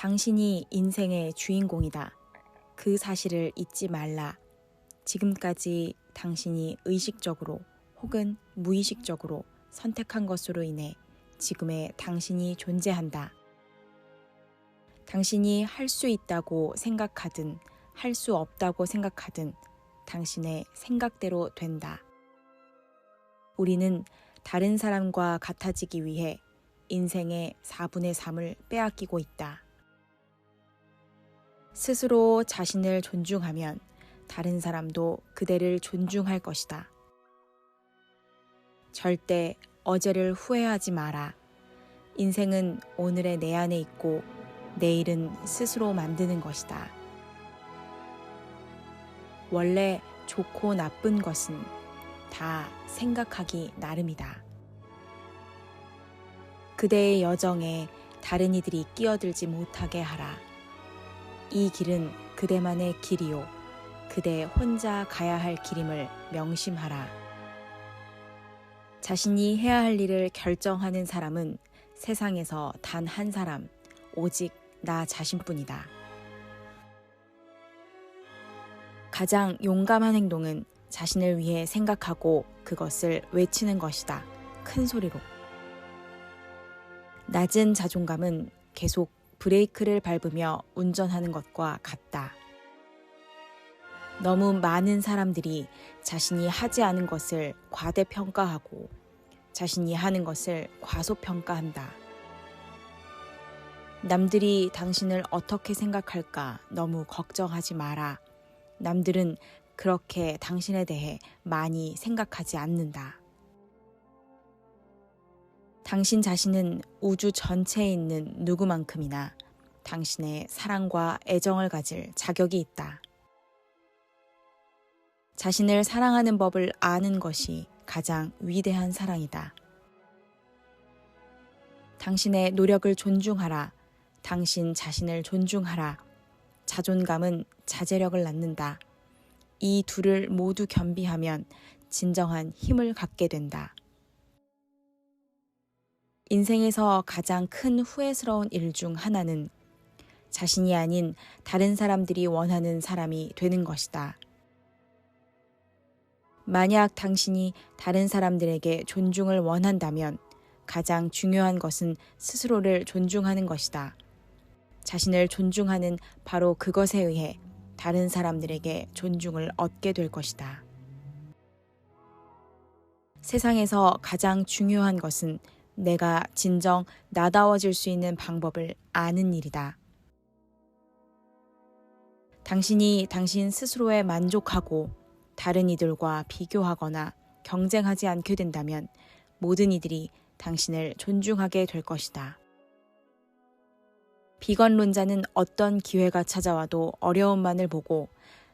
당신이 인생의 주인공이다. 그 사실을 잊지 말라. 지금까지 당신이 의식적으로 혹은 무의식적으로 선택한 것으로 인해 지금의 당신이 존재한다. 당신이 할 수 있다고 생각하든 할 수 없다고 생각하든 당신의 생각대로 된다. 우리는 다른 사람과 같아지기 위해 인생의 4분의 3을 빼앗기고 있다. 스스로 자신을 존중하면 다른 사람도 그대를 존중할 것이다. 절대 어제를 후회하지 마라. 인생은 오늘의 내 안에 있고 내일은 스스로 만드는 것이다. 원래 좋고 나쁜 것은 다 생각하기 나름이다. 그대의 여정에 다른 이들이 끼어들지 못하게 하라. 이 길은 그대만의 길이요. 그대 혼자 가야 할 길임을 명심하라. 자신이 해야 할 일을 결정하는 사람은 세상에서 단 한 사람, 오직 나 자신뿐이다. 가장 용감한 행동은 자신을 위해 생각하고 그것을 외치는 것이다. 큰 소리로. 낮은 자존감은 계속 브레이크를 밟으며 운전하는 것과 같다. 너무 많은 사람들이 자신이 하지 않은 것을 과대평가하고 자신이 하는 것을 과소평가한다. 남들이 당신을 어떻게 생각할까 너무 걱정하지 마라. 남들은 그렇게 당신에 대해 많이 생각하지 않는다. 당신 자신은 우주 전체에 있는 누구만큼이나 당신의 사랑과 애정을 가질 자격이 있다. 자신을 사랑하는 법을 아는 것이 가장 위대한 사랑이다. 당신의 노력을 존중하라. 당신 자신을 존중하라. 자존감은 자제력을 낳는다. 이 둘을 모두 겸비하면 진정한 힘을 갖게 된다. 인생에서 가장 큰 후회스러운 일 중 하나는 자신이 아닌 다른 사람들이 원하는 사람이 되는 것이다. 만약 당신이 다른 사람들에게 존중을 원한다면 가장 중요한 것은 스스로를 존중하는 것이다. 자신을 존중하는 바로 그것에 의해 다른 사람들에게 존중을 얻게 될 것이다. 세상에서 가장 중요한 것은 내가 진정 나다워질 수 있는 방법을 아는 일이다. 당신이 당신 스스로에 만족하고 다른 이들과 비교하거나 경쟁하지 않게 된다면 모든 이들이 당신을 존중하게 될 것이다. 비관론자는 어떤 기회가 찾아와도 어려움만을 보고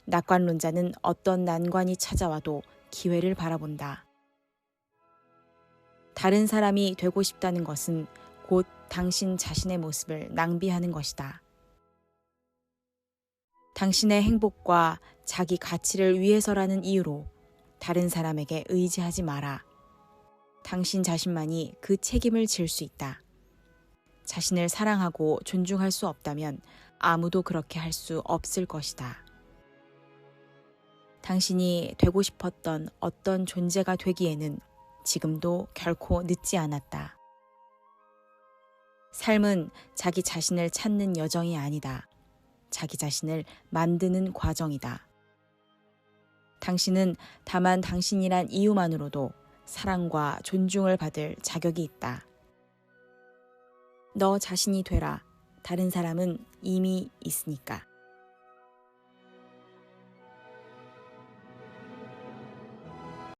낙관론자는 어떤 난관이 찾아와도 기회를 바라본다. 다른 사람이 되고 싶다는 것은 곧 당신 자신의 모습을 낭비하는 것이다. 당신의 행복과 자기 가치를 위해서라는 이유로 다른 사람에게 의지하지 마라. 당신 자신만이 그 책임을 질 수 있다. 자신을 사랑하고 존중할 수 없다면 아무도 그렇게 할 수 없을 것이다. 당신이 되고 싶었던 어떤 존재가 되기에는 지금도 결코 늦지 않았다. 삶은 자기 자신을 찾는 여정이 아니다. 자기 자신을 만드는 과정이다. 당신은 다만 당신이란 이유만으로도 사랑과 존중을 받을 자격이 있다. 너 자신이 되라. 다른 사람은 이미 있으니까.